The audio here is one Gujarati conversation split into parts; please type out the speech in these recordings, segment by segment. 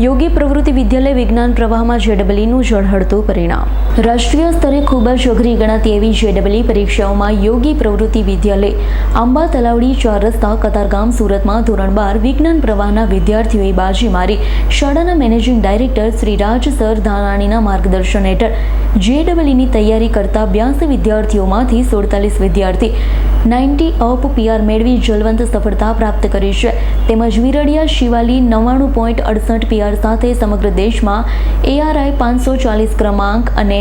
યોગી પ્રવૃત્તિ વિદ્યાલય વિજ્ઞાન પ્રવાહમાં જેડબલીનું ઝળહળતું પરિણામ. રાષ્ટ્રીય સ્તરે ખૂબ જ અઘરી ગણાતી એવી જેડબલી પરીક્ષાઓમાં યોગી પ્રવૃત્તિ વિદ્યાલય આંબા તલાવડી ચાર રસ્તા કતારગામ સુરતમાં ધોરણ બાર વિજ્ઞાન પ્રવાહના વિદ્યાર્થીઓએ બાજી મારી. શાળાના managing director Shri Raj sir ધાનાણીના માર્ગદર્શન હેઠળ જેડબલીની તૈયારી કરતા બ્યાસી વિદ્યાર્થીઓમાંથી સુડતાલીસ વિદ્યાર્થી નાઇન્ટી અપ પીઆર મેળવી જલવંત સફળતા પ્રાપ્ત કરી છે. તેમજ વિરડિયા શિવાલી નવ્વાણું પોઈન્ટ અડસઠ પીઆર સાથે સમગ્ર દેશમાં એઆરઆઈ પાંચસો ચાલીસ ક્રમાંક અને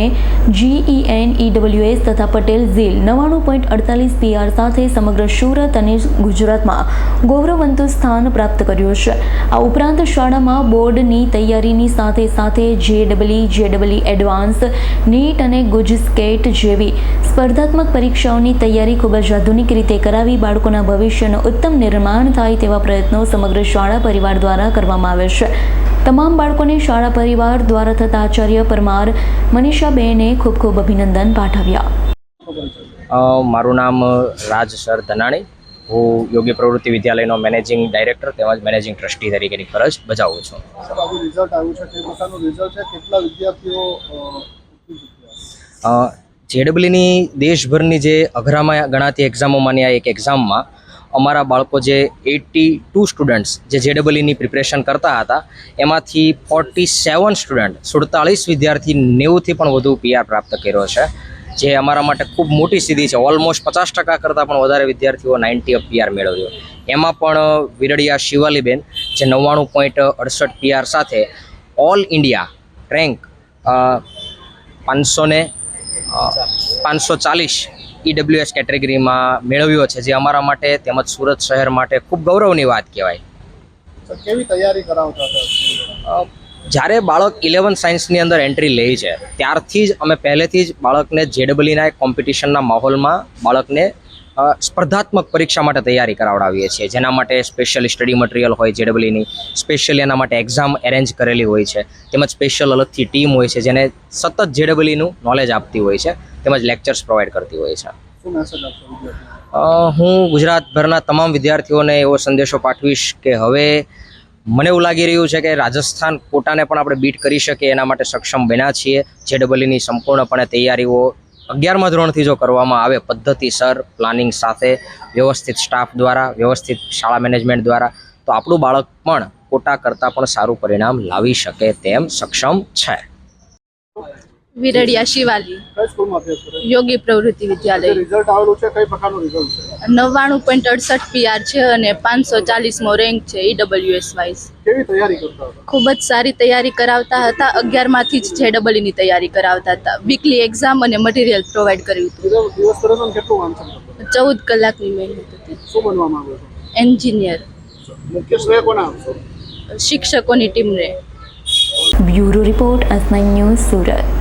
જીઈએન ઈડબ્લ્યુએસ તથા પટેલ ઝીલ નવ્વાણું પોઈન્ટ અડતાલીસ પીઆર સાથે સમગ્ર સુરત અને ગુજરાતમાં ગૌરવવંતું સ્થાન પ્રાપ્ત કર્યું છે. આ ઉપરાંત શાળામાં બોર્ડની તૈયારીની સાથે સાથે જેડબલી જેડબલી એડવાન્સ નીટ અને ગુજસ્કેટ જેવી સ્પર્ધાત્મક પરીક્ષાઓની તૈયારી ખૂબ જ આધુનિક રીતે કરાવી બાળકોના ભવિષ્યનું ઉત્તમ નિર્માણ થાય તેવા પ્રયત્નો સમગ્ર શાળા પરિવાર દ્વારા કરવામાં આવે છે. તમામ બાળકોને શાળા પરિવાર દ્વારા થતા આચાર્ય પરમાર મનીષાબેને ખૂબ ખૂબ અભિનંદન પાઠવ્યા. મારું નામ રાજ સર ધનાણી. હું યોગી પ્રવૃત્તિ વિદ્યાલયનો મેનેજિંગ ડાયરેક્ટર તેમજ મેનેજિંગ ટ્રસ્ટી તરીકેની ફરજ બજાવું છું. રિઝલ્ટ આવ્યું છે કઈ રિઝલ્ટ છે? કેટલા વિદ્યાર્થીઓ? જેડબલીની દેશભરની જે અઘરામાં ગણાતી એક્ઝામોમાંની આ એક એક્ઝામમાં અમારા બાળકો જે એટી ટુ સ્ટુડન્ટ્સ જે જેડબલીની પ્રિપરેશન કરતા હતા, એમાંથી ફોર્ટી સેવન સ્ટુડન્ટ સુડતાલીસ વિદ્યાર્થી નેવુંથી પણ વધુ પીઆર પ્રાપ્ત કર્યો છે, જે અમારા માટે ખૂબ મોટી સિદ્ધિ છે. ઓલમોસ્ટ પચાસ ટકા કરતાં પણ વધારે વિદ્યાર્થીઓ નાઇન્ટી પીઆર મેળવ્યો. એમાં પણ વિરડિયા શિવાલીબેન, જે નવ્વાણું પોઈન્ટ અડસઠ પીઆર સાથે ઓલ ઇન્ડિયા રેન્ક પાંચસો ને પાંચસો ચાલીસ ઈડબ્લ્યુએસ કેટેગરીમાં મેળવ્યો છે જે અમારા માટે તેમજ સુરત શહેર માટે ખૂબ ગૌરવની વાત કહેવાય. કેવી તૈયારી કરાવતા જ્યારે બાળક ઇલેવન સાયન્સની અંદર એન્ટ્રી લે છે ત્યારથી જ અમે પહેલેથી જ બાળકને જેડબલીના એક કોમ્પિટિશનના માહોલમાં બાળકને સ્પર્ધાત્મક પરીક્ષા માટે તૈયારી કરાવડાવીએ છીએ. જેના માટે સ્પેશિયલ સ્ટડી મટીરિયલ હોય જેડબલીની સ્પેશિયલ એના માટે એક્ઝામ એરેન્જ કરેલી હોય છે. તેમજ સ્પેશિયલ અલગથી ટીમ હોય છે જેને સતત જેડબલીનું નોલેજ આપતી હોય છે. તેમજ લેક્ચર્સ પ્રોવાઈડ કરતી હોય છે. હું ગુજરાતભરના તમામ વિદ્યાર્થીઓને એવો સંદેશો પાઠવીશ કે હવે મને એવું લાગી રહ્યું છે કે રાજસ્થાન કોટાને પણ આપણે બીટ કરી શકીએ એના માટે સક્ષમ બન્યા છીએ. જેડબલીની સંપૂર્ણપણે તૈયારીઓ અગિયારમા ધોરણથી જો કરવામાં આવે પદ્ધતિસર પ્લાનિંગ સાથે વ્યવસ્થિત સ્ટાફ દ્વારા, વ્યવસ્થિત શાળા મેનેજમેન્ટ દ્વારા, તો આપણું બાળક પણ કોટા કરતાં પણ સારું પરિણામ લાવી શકે તેમ સક્ષમ છે. વિરડિયા શિવાલી. યોગી પ્રવૃત્તિ વિદ્યાલય. રિઝલ્ટ આવેલું છે કઈ પ્રકારનું રિઝલ્ટ છે? નવ્વાણું પોઈન્ટ અડસઠ પીઆર છે અને પાંચસો ચાલીસમો રેન્ક છે ઈડબલ્યુએસ વાઇઝ કેવી તૈયારી કરતા ખૂબ જ સારી તૈયારી કરાવતા હતા. અગિયારમાંથી જ જેડબલની તૈયારી કરાવતા હતા. વીકલી એક્ઝામ અને મટીરિયલ પ્રોવાઈડ કર્યું દિવસ દિવસ દરમિયાન કેટલું વાંચન હતું ચૌદ કલાકની મહેનત હતી. શું બનવા માંગો છો? એન્જિનિયર મુખ્ય શ્રેય કોને આપશો શિક્ષકોની ટીમને bureau report S news Surat.